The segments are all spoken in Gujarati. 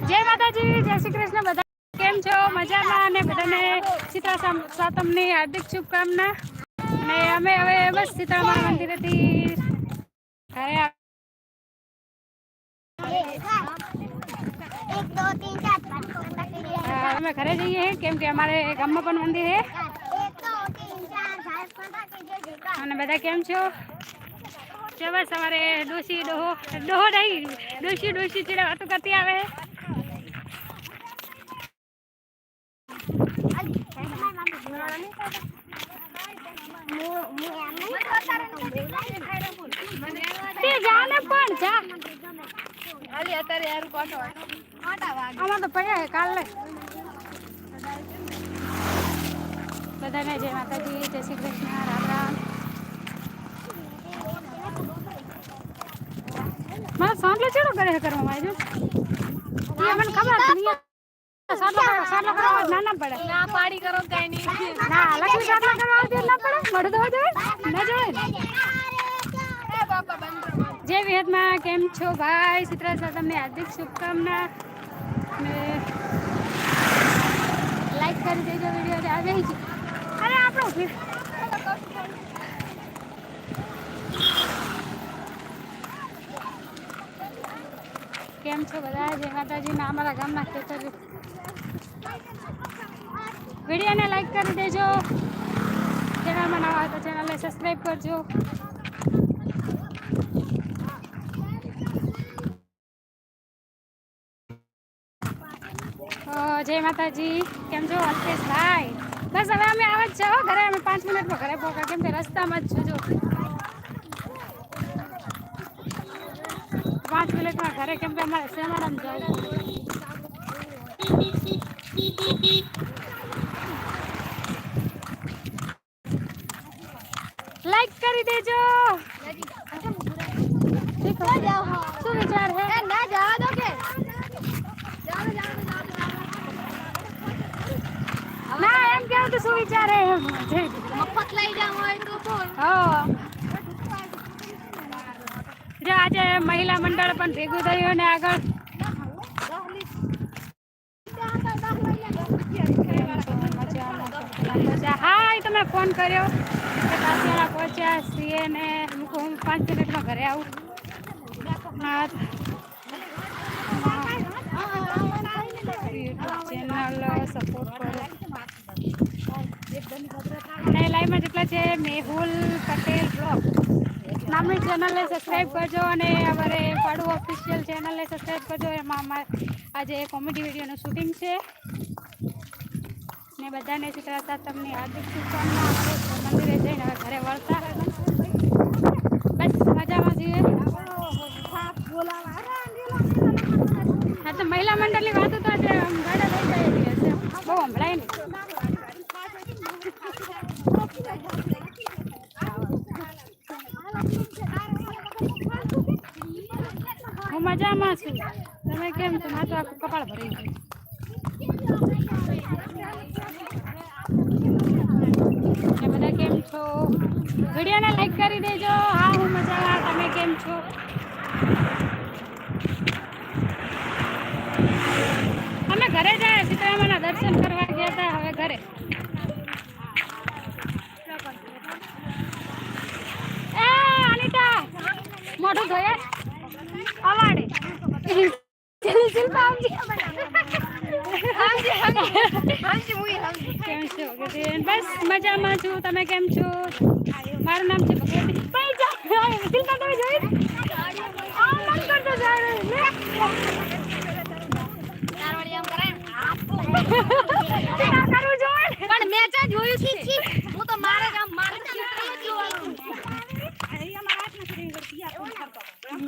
જય માતાજી જય શ્રી કૃષ્ણ બધા કેમ છો મજામાં અને બધાને સીતા સાતમની હાર્દિક શુભકામના અને અમે હવે બસ સીતારામા મંદિરેથી ઘરે અમે ઘરે જઈએ કેમ કે અમારે ગામમાં પણ મંદિર છે અને બધા કેમ છો સવાર સવારે ડોસી ડોહો ડોહો નહીં ડોસી ડોસી ચીડે વાતો કરતી આવે તે જા. આમાં તો પડ્યા બધાને જય માતાજી જય શ્રી કૃષ્ણ રામ રામ. મારા સાંભળે ચેડો કરે કરવામાં આવ્યો મને ખબર હતી સાટલો કરો સાટલો કરો ના ના પડે. ના પાડી કરો કઈ નહીં. ના લક્ષ્મી સાટલો કરવા આવતી ના પડે. મળે તો જોઈએ ના જોઈએ ને એ બાપા બંધ કરો. જય વિહતમાં કેમ છો ભાઈ? ચિત્રા તમને હાર્દિક શુભકામના. લાઈક કરી દેજો વીડિયો આવે છે. અરે આપણો કેમ છો બધા? જય માતાજીના અમારા ગામના ખેતર વિડીયોને લાઈક કરી દેજો. ચેનલમાં નવા તો ચેનલને સબસ્ક્રાઈબ કરજો. જય માતાજી. કેમ છો? અલ્પેશભાઈ બસ હવે અમે આવે જ છે ઘરે. અમે પાંચ મિનિટમાં ઘરે પહોંચા કેમ કે રસ્તામાં જ છું જો. પાંચ મિનિટમાં ઘરે. કેમ કે અમારે સેમારામ જવું લાઈક કરી દેજો. શું વિચાર હે? ના જવા દો કે. ના એમ કેવું તો શું વિચારે હે? મફત લઈ જાવ હોય તો બોલ આજે મહિલા મંડળ પણ ભેગું થયું ને આગળ હા તમે ફોન કર્યો કે તાત્યાણા પહોંચ્યા છીએ ને હું હું પાંચ મિનિટમાં ઘરે આવું. ચેનલ સપોર્ટ કરો. અને જેટલા છે, મેહુલ પટેલ બ્લોગ નામની ચેનલને સબસ્ક્રાઈબ કરજો અને અમારે પાડુ ઓફિશિયલ ચેનલને સબસ્ક્રાઈબ કરજો. એમાં અમારે આજે કોમેડી વિડીયોનું શૂટિંગ છે. ને બધાને શીતળા તમને હાર્દિક શુભકામના. આપણે મંદિરે જઈને હવે ઘરે વળતા બસ મજામાં જઈએ હા, તો મહિલા મંડળની વાતો તો આજે ગાડા લઈ જાય એવી હશે. બહુ હમણાં નહીં. મજામાં છું. તમે કેમ છો? મારું આખું કપાળ ભરી ગયું. બધા કેમ લાઈક કરી દેજો. હા, હું મજામાં. તમે કેમ છો? અમે ઘરે જાય સીતારામાના દર્શન કરવા ગયા હતા હવે ઘરે. એ મોઢું ધોયા. અવાડે. શિલ્પા આવજી. કેમ છો ગગન? બસ મજામાં છું. તમે કેમ છો? મારું નામ છે ભગવતી. શિલ્પા તમે જોઈ આ મન કરતો જાય. પણ મેં જોયું છે હું તો મારે મારે જ જોવાનું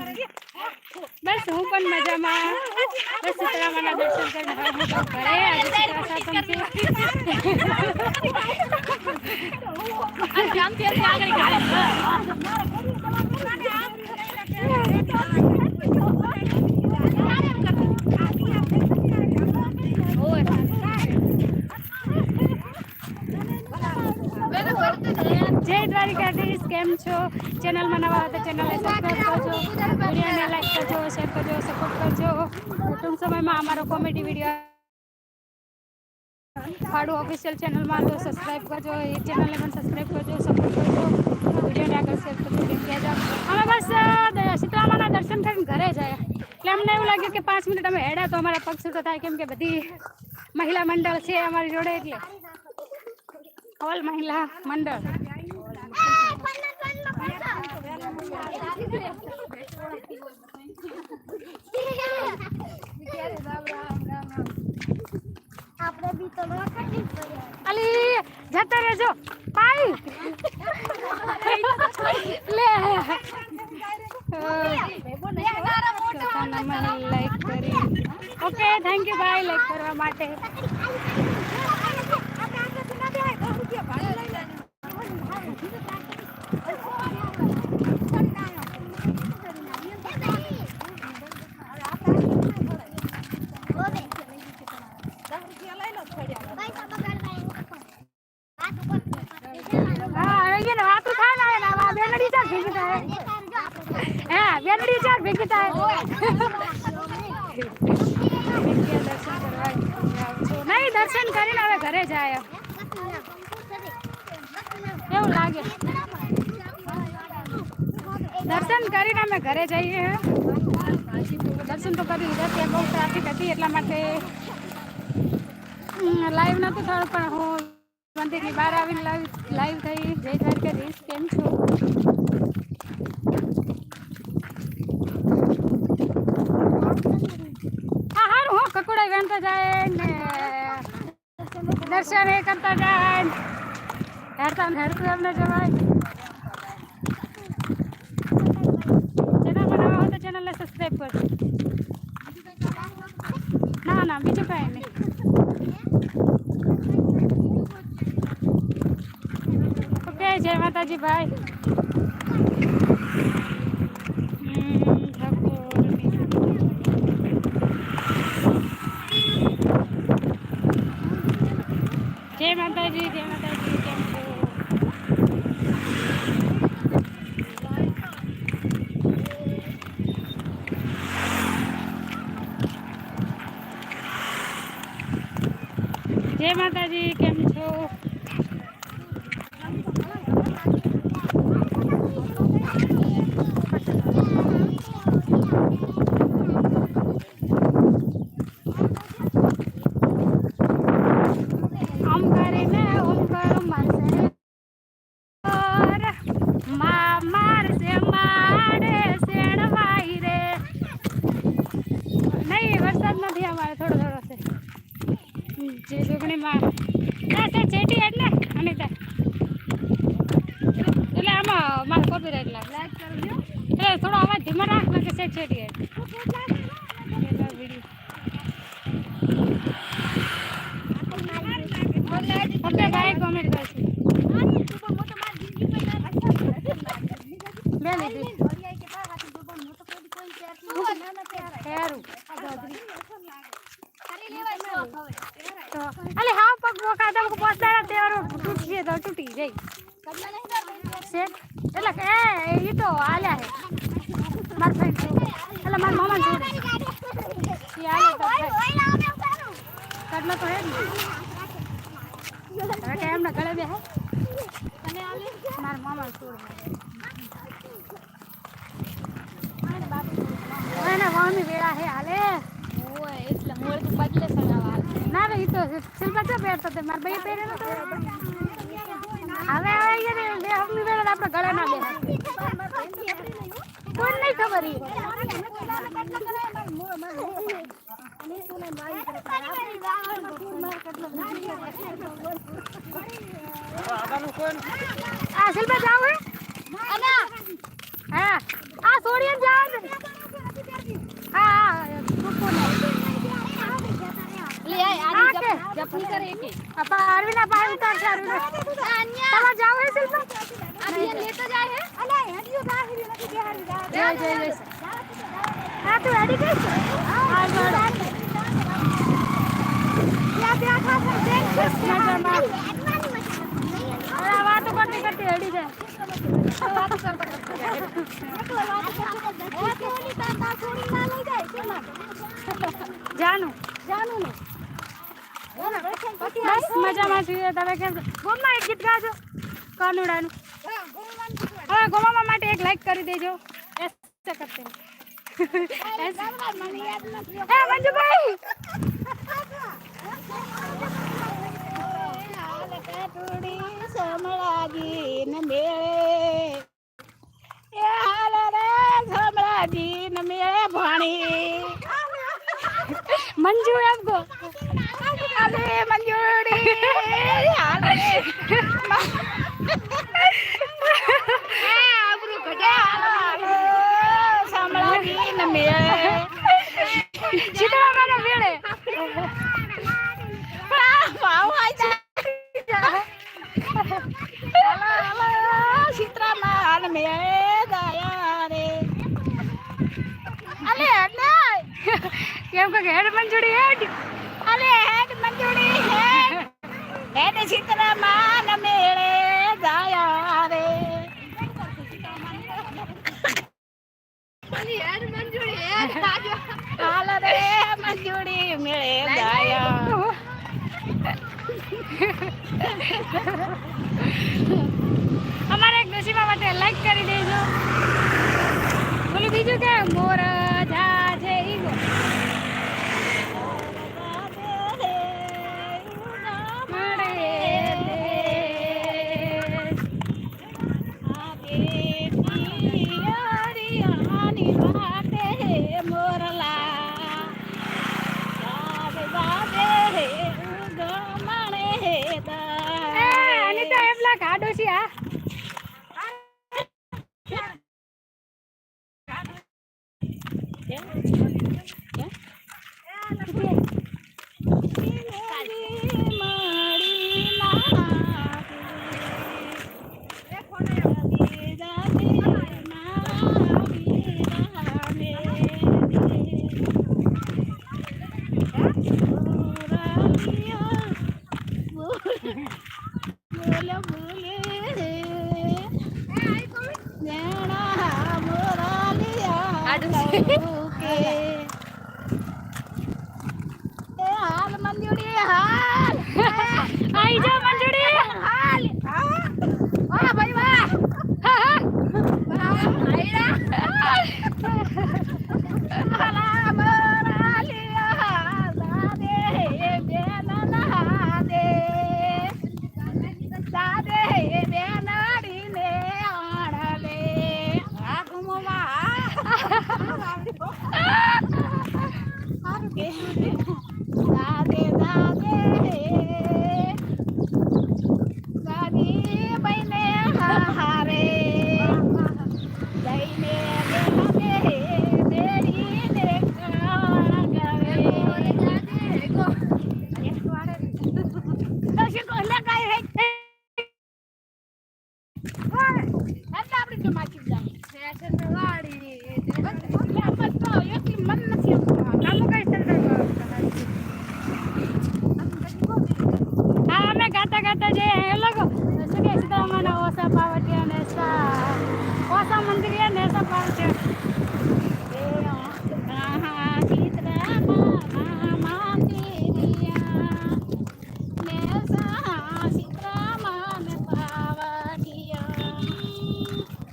બસ હું પણ મજામાં બસ સીતારામાના દર્શન કરીને હવે હું ઘરે આજે સીતળા સાતમ છે અને ગામથી હજી દ્વારિકા જય દ્વારિકાધીશ કેમ છો? ચેનલમાં નવા હતા ચેનલને સબસ્ક્રાઈબ કરજો. વિડીયોને લાઈક કરજો શેર કરજો સપોર્ટ કરજો. ટૂંક સમયમાં અમારો કોમેડી વીડિયો ફાડુ ઓફિશિયલ ચેનલમાં તો સબસ્ક્રાઈબ કરજો એ ચેનલને પણ સબસ્ક્રાઈબ કરજો સપોર્ટ કરજો. વિડીયોને આગળ શેર કરજો કેમ કહેજો અમે બસ અ, શીતળામાના દર્શન થઈને ઘરે જાય. એટલે અમને એવું લાગ્યું કે પાંચ મિનિટ અમે હેડા તો અમારા પગ તો થાય કેમ કે બધી મહિલા મંડળ છે અમારી જોડે એટલે. ઓલ મહિલા મંડળ આપણે જતા રહેજો પાઈ લે લાઈક કરી okay thank you bye like કરવા માટે હા અહીંયા ને વાતું થાય ને આ બેનડી ચાર ભેગી થાય હે બેનડી ચાર ભેગી થાય દર્શન કરવા જાઉં છું નહીં દર્શન કરીને હવે ઘરે જાય એવું લાગે દર્શન કરીને અમે ઘરે જઈએ દર્શન તો કરી લીધા ત્યાં બહુ ટ્રાફિક હતી એટલા માટે લાઈવ નહોતું થયું, પણ હું મંદિરની બહાર આવીને લાઈવ લાઈવ થઈ. જય દ્વારકાધીશ, કેમ છો? હા, હારું, હું કકુડા વેણતા જાય ને દર્શન એ કરતા જાય. હેરતા હેરતું એમને જવાય ચેનલ બનાવવા હોય તો ચેનલને સબસ્ક્રાઈબ કરજો ના ના બીજું કાંઈ નહીં ઓકે જય માતાજી ભાઈ હમ, ઠાકોરની. જય માતાજી જય માતાજી કેમ છો જય માતાજી કેમ છો આમ કરીને ઓમ કરું મારશે ઓર મા મારશે માડે શેણવાઈ રે નહીં વરસાદ નથી અમારે થોડો થોડો છે જે જોગણીમાં ના છે ચેટી એટલે અનિતા એટલે આમાં મારે કોપીરાઇટ લાગે એટલે થોડો અવાજ ધીમા રાખ ને કે છે ચેટી એટલે વીડિયો ઓકે બાય કોમેન્ટ કરશું બે લીધી હેરું તો અલે હા પગ મોકા તો પોતાના તેવારો તૂટી તો તૂટી જાય છે એટલે કે એ ઈ તો આલ્યા હે માર ફ્રેન્ડ એટલે માર મામા જોડે ઈ આલ્યા તો થાય. કડલો તો હે જ ને હવે કે એમને ગળે બે હે માર મામા જોડે હવે ને વામી વેળા હે હાલે ના રે તો શિલ્પા ચો પહેરતો તે માર ભાઈ પહેરેલો તો હવે હવે બે હમની વેળા આપણે ગળે ના બે કોઈ નહીં ખબર ઈ? આ શિલ્પા જાવ હે? હા. આ સોડિયન જાવ હા હા લે આ આની જપ જપની કરે કરતી કરતી રેડી જાય વાતો કર જાનું જાનું. ને બસ મજામાં છીએ. તમે કેમ ગોમમાં એક ગીત ગાજો. કાનુડાનું. હવે ગોમામા માટે એક લાઈક કરી દેજો. એસા કરતે. હે મંજુભાઈ મેળે એ હાલ રે મેળે ભણી. मंजूर आपको अरे मंजूर अरे Instagram, Bora!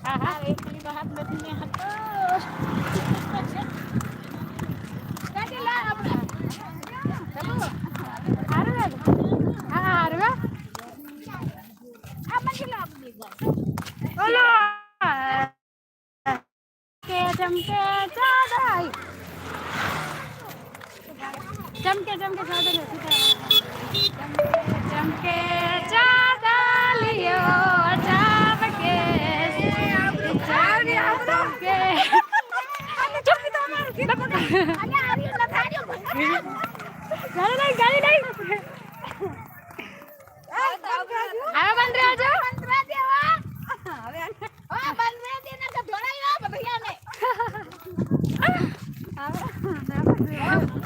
હા હા એકલી બહાર નથી ને હતો Yeah.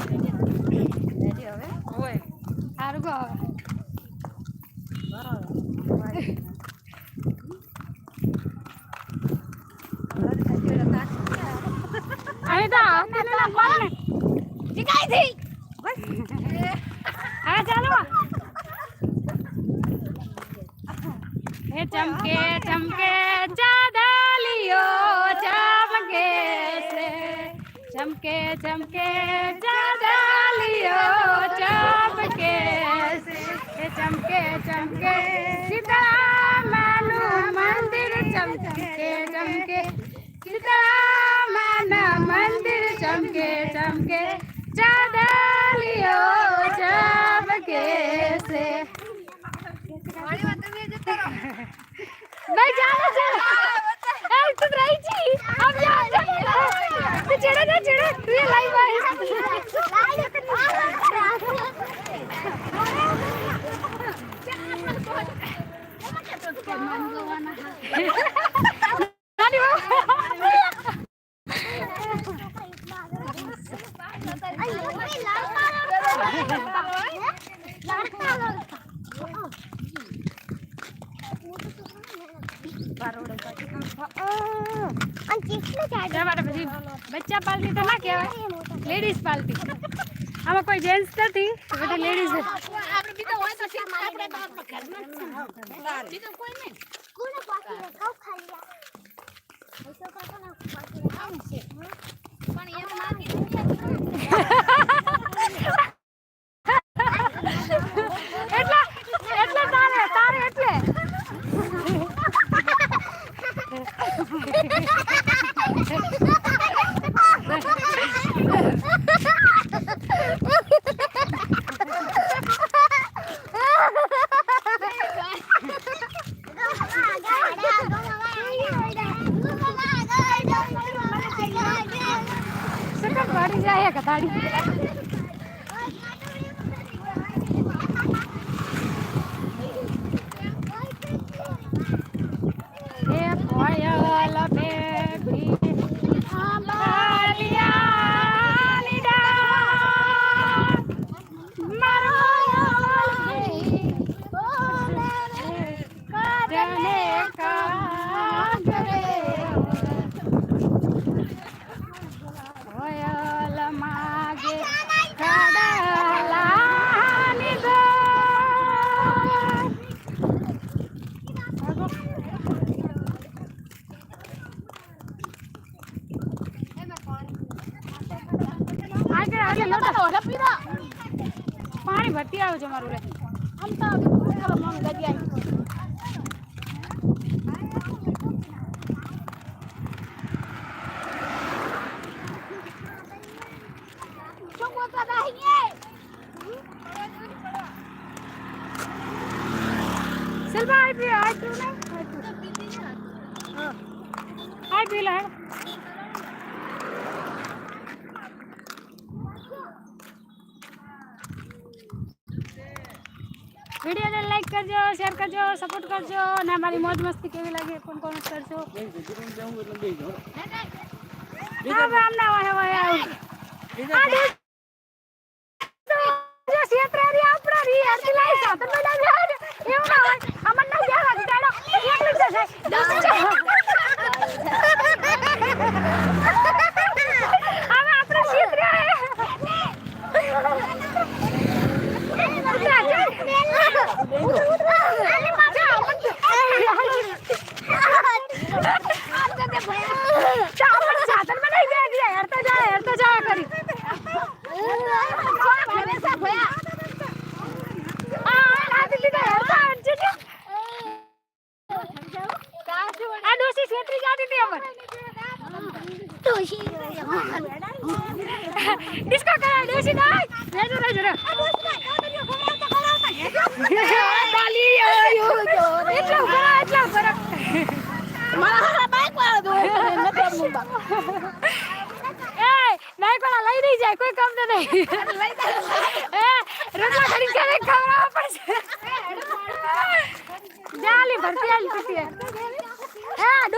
चढ़े चढ़े ये लाइव आए પણ એમ Silva, I be hard to na. I be hard. Video ने लाइक कर जो शेयर कर जो सपोर्ट कर जो ना हमारी मौज मस्ती के भी लगे कौन कौन कर जो हाँ हम ना आया आया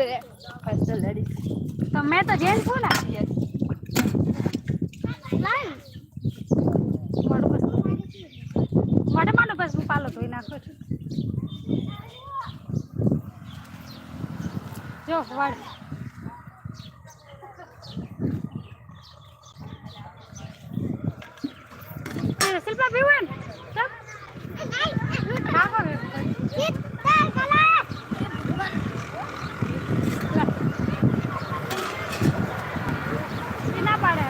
રે પર્સનલ લડી તો મેં તો જેલ છું ને મોટે મોઢે બસ હું પાલો ધોઈ નાખું છું. જો વાળ શિલ્પા પીવું ને? ચાલ. નાખો ને. એ ના પાડે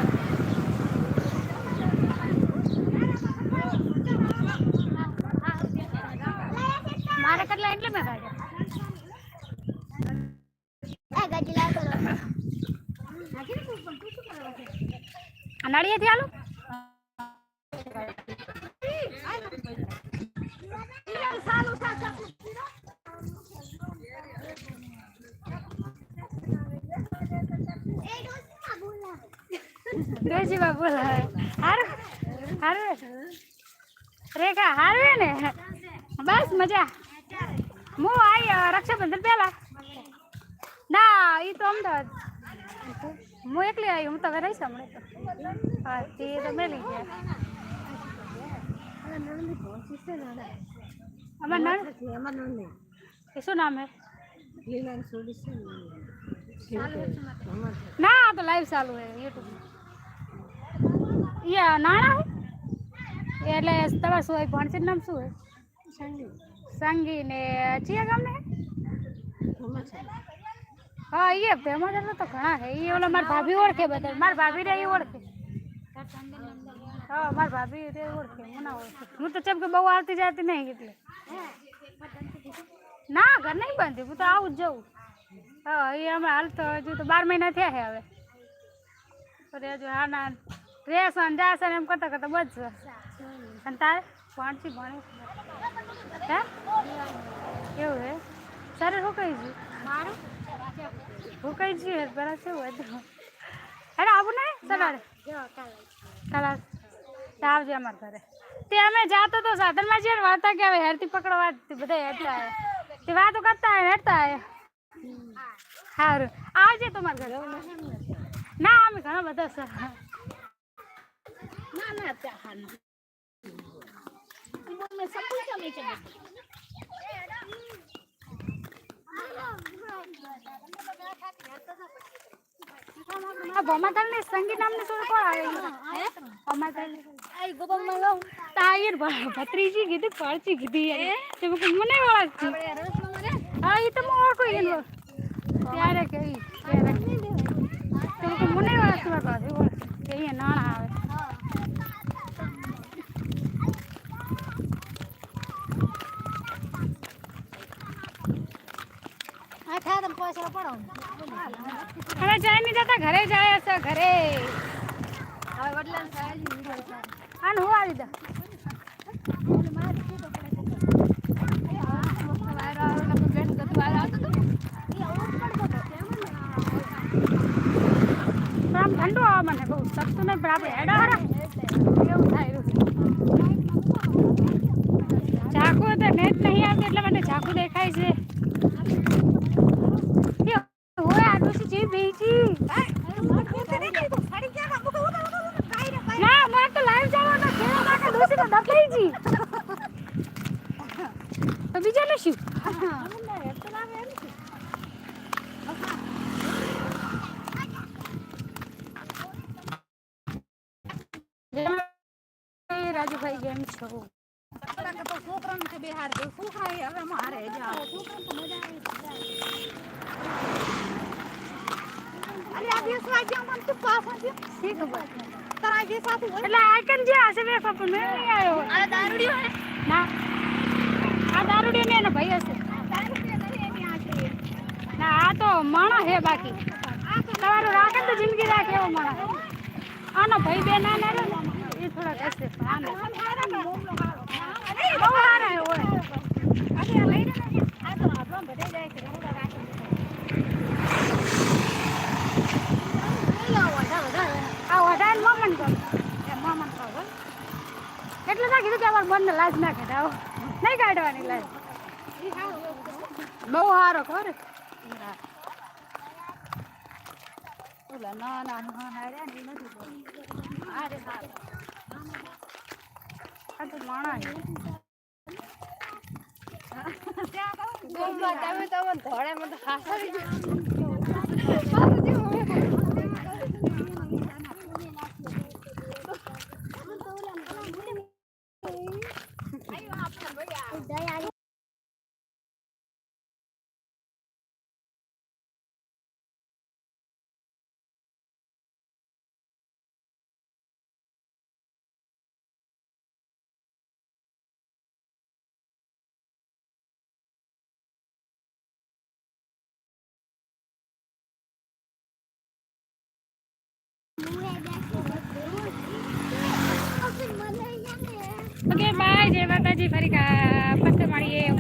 મારે કેટલા એટલે મેં કાઢ્યા નળિયેથી આલું ડોશીમાં બોલાવે હારું હારું રેખા, હારું ને? બસ મજા. હું આવી રક્ષાબંધન પહેલા. ના એ તો અમદાવાદ. હું એકલી આવી હું તો રહીશ હમણાં તો હા તે તમે એ શું નામ હે ના તો લાઈવ ચાલુ હે યુટ્યુબ યા નાણા હે એટલે તમારે શું હોય ભણશે નામ શું હે સંગી ને ચિયા ગામ ને હા એ એટલે તો ઘણા હે એ ઓલા મારી ભાભી ઓળખે બધા મારી ભાભી ને એ ઓળખે હા, મારા ભાભી રે ઓળખે ઓળખે. હું તો ચમ કે બહુ આવતી જતી નહીં એટલે. ના, ઘર નહીં બાંધી હું તો આવું જ જાઉં હા, એ અમે હાલ તો હજુ તો બાર મહિના થયા છે હવે. અરે, હજુ હા ના, રહેશે ને જાશે ને એમ કરતા કરતા બચશે. અને તારે? ભણશી, ભણે. હે? એવું હે? સર શું કહી છું મારું હું કહી છું બરાબર શું હતું? અરે આવું ને સલાડે કાલા આવજે અમારા ઘરે. તે અમે જાતો તો સાધનમાં જઈએ ને વાતા કે હવે હેરથી પકડવા જ બધા હેરતા આયા તે વાતો કરતા આયા હેરતા આયા સારું આવજે તમારા ઘરે. ના અમે ઘણા બધા છે ના ના ત્યાં મેં અમાતાલને સંગીત નામને છોડ કોણ આવે? અમાતાલ આઈ ગોબમ મલો તાયર ભત્રીજી કીધું પડચી કીધી તે મને મને ઓળખતી હા એ તો મોર કોઈ એનો. ત્યારે કે ત્યારે પડો હવે જાય નહીં જતા ઘરે જાય હશે ઘરે. હવે આને હું આવી દઉં. ઠંડુ આવે મને બહુ સસ્તું નહીં પણ આપણે હેડા એવું થાય ચાકુ તો નેટ નહીં આવતું એટલે મને ચાકુ દેખાય છે એ હોય આ ડોસી જેવી બેસી ના મારે તો લાઈવ જવાનો ખેડા માટે ડોસી તો દફાઈ જી તો બીજાને શું જય રાજુભાઈ કેમ છો શી ખબર એટલે આઈકન જે હશે બે પપ્પા મેં નહીં આવ્યો ના આ દારૂડિયો ને એનો ભાઈ હશે ના આ તો માણસ હે બાકી. તમારું રાખે તો જિંદગી રાખે એવો માણા. આનો ભાઈ બે ના ના, એ થોડાક હશે, આને. બહુ સારા. એટલે ના કીધું કે અમારે બંને લાજ ના કાઢાવો. નહીં કાઢવાની લાજ. બહુ સારો ખબર ઓલા ના ના ના ના ને એ નથી બોલવું. આ રે આ તો માણા છે. ગોમમાં તમે તો મને ધોળામાં તો હાસાવી જય માતાજી ફરી પાછા મળીએ